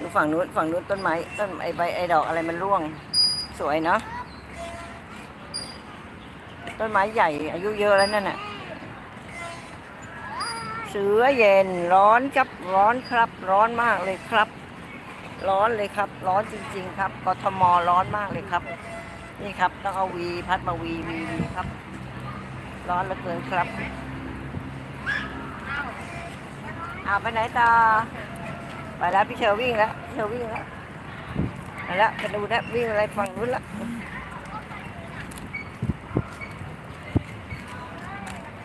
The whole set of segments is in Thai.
ดูฝั่งนู้นฝั่งนู้นต้นไม้ต้นไอ้ใบไอ้ดอกอะไรมันร่วง สวยเนาะต้นไม้ใหญ่อายุเยอะแล้วนั่นน่ะเสือเย็นร้อนครับร้อนครับ ร้อนมากเลยครับ ร้อนเลยครับ ร้อนจริง ๆ ครับกทมร้อนมากเลยครับ นี่ครับต้องเอาวีพัดมาวีวีวีครับ ร้อนเหลือเกินครับเอาไปไหนต่อ ไปแล้วพี่เชอวิ่งแล้วพี่เชอวิ่งแล้วไปแล้วไปดูแล้ววิ่งอะไรฝั่งนู้นละ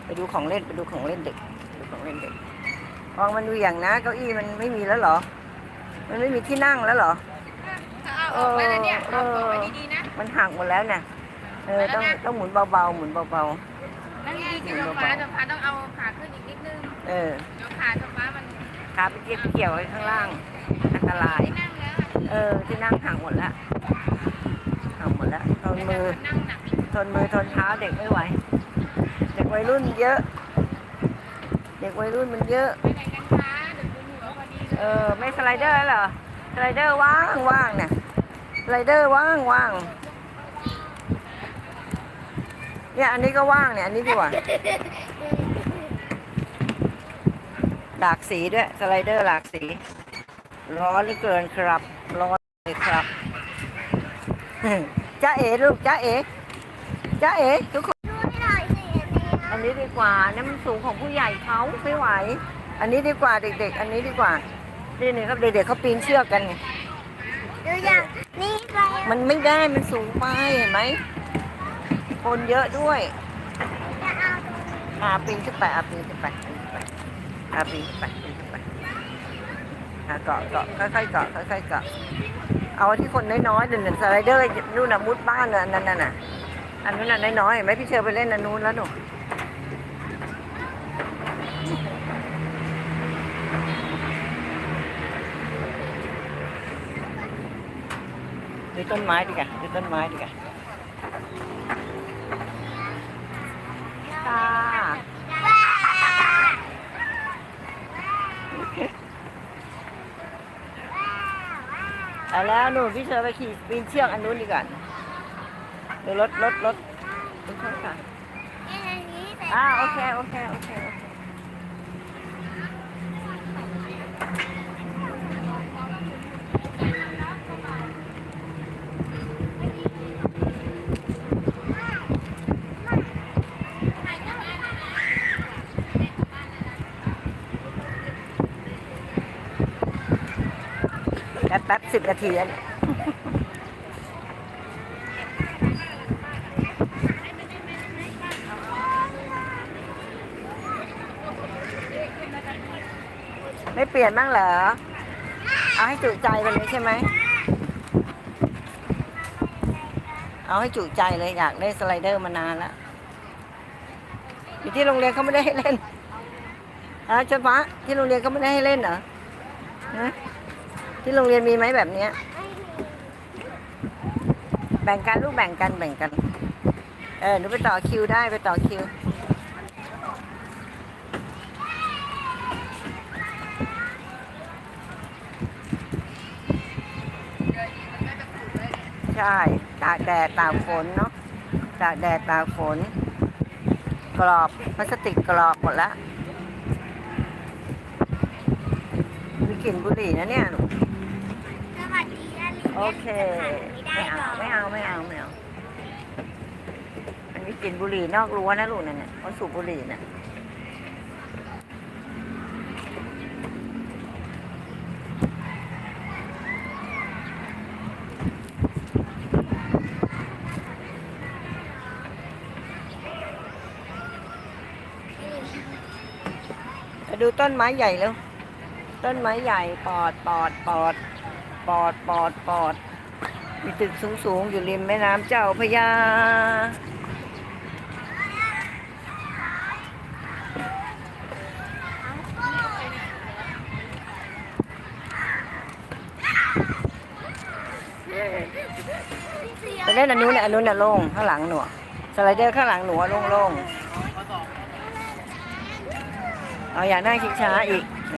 ไปดูของเล่นไปดูของเล่นเด็กดูของเล่นเด็กมองมันดูอย่างนะเก้าอี้มันไม่มีแล้วเหรอ มันไม่มีที่นั่งแล้วเหรอเอาออกไปนะเนี่ยเอาออกไปดีๆนะมันหักหมดแล้วเนี่ยเออต้องต้องหมุนเบาๆหมุนเบานั่งดีๆจะฟ้าจะฟ้าต้อง ขาไปเกี่ยวเกี่ยวไว้ข้างล่างอันตรายไม่นั่งแล้วเออที่นั่งหักหมดแล้วหักหมดแล้วทนมือนั่งหนักทนมือทนเท้าเด็กไม่ไหวเด็กวัยรุ่นเยอะ เด็กวัยรุ่นมันเยอะไปไหนกันคะเดี๋ยวคุณหัวพอดีเลเอยอไม่สไลเดอร์แล้วเหรอสไลเดอร์ว่างว่างเนี่ยสไลเดอร์ว่างว่างเนี่ยอันนี้ก็ว่างเนี่ยอันนี้ดีกว่า หลากสีด้วย สไลเดอร์หลากสี ร้อนเหลือเกินครับ ร้อนเลยครับจ้าเอ๋ลูกจ้าเอ๋จ้าเอ๋ทุกคนอันนี้ดีกว่านี่มันสูงของผู้ใหญ่เขาไม่ไหว อันนี้ดีกว่าเด็ก ๆ อันนี้ดีกว่านี่นี่ครับเด็กๆเขาปีนเชือกกันไงดูอย่างนี่ไปมันไม่ได้มันสูงไปเห็นไหมคนเยอะด้วยจะเอาอาปีนขึ้นไปอาปีนขึ้นไปปีนขึ้นไป อาปีไปไปอาเกาะเกาะค่อยๆเกาะค่อยๆเกาะเอาที่คนน้อยๆเดินสไลเดอร์นู่นน่ะมุดบ้านน่ะนนั่นน่ะอันนู้นน่ะน้อยๆเห็นไหมพี่เชอร์ไปเล่นอันนู้นแล้วหนูดูต้นไม้ดีกว่าดูต้นไม้ดีกว่าตา เอาแล้วหนูพี่เชอร์ไปขี่ปีนเชือกอันนู้นดีกว่าเดี๋ยวรถรถรถรถเข้าค่ะอันนี้ใส่อ่าโอเคโอเคโอเคโอเค แป๊บแป๊บสิบนาทีแล้วเนี่ยไม่เปลี่ยนบ้างเหรอ เอาให้จุใจไปเลยใช่ไหม เอาให้จุใจเลยอยากได้สไลเดอร์มานานแล้วอยู่ที่โรงเรียนเขาไม่ได้ให้เล่นอะเฉพาะที่โรงเรียนเขาไม่ได้ให้เล่นเหรอฮะ ที่โรงเรียนมีไหมแบบเนี้ย แบ่งกันลูกแบ่งกันแบ่งกัน เออหนูไปต่อคิวได้ไปต่อคิวใช่ตากแดดตากฝนเนาะตากแดดตากฝน กรอบพลาสติกกรอบหมดล้วมีกลิ่นบุหรี่นะเนี่ยหนู สวัสดีนะลิ โอเคไม่ไม่ได้เอาหรอไม่เอา ไม่เอา ไม่เอามันมีกลิ่นบุหรี่นอกรั้วนะลูกนั่นเนี่ยเขาสูบบุหรี่น่ะไปดูต้นไม้ใหญ่แล้ว ต้นไม้ใหญ่ปอดปอดปอด ปอดปอดปอด มีตึกสูงๆ อยู่ริมแม่น้ำเจ้าพระยา ไปเล่นอันนู้นน่ะอันนู้นน่ะโล่งข้างหลังหนูอะสไลเดอร์ข้างหลังหนูอะโล่งๆเอาอยากนั่งชิงช้าอีก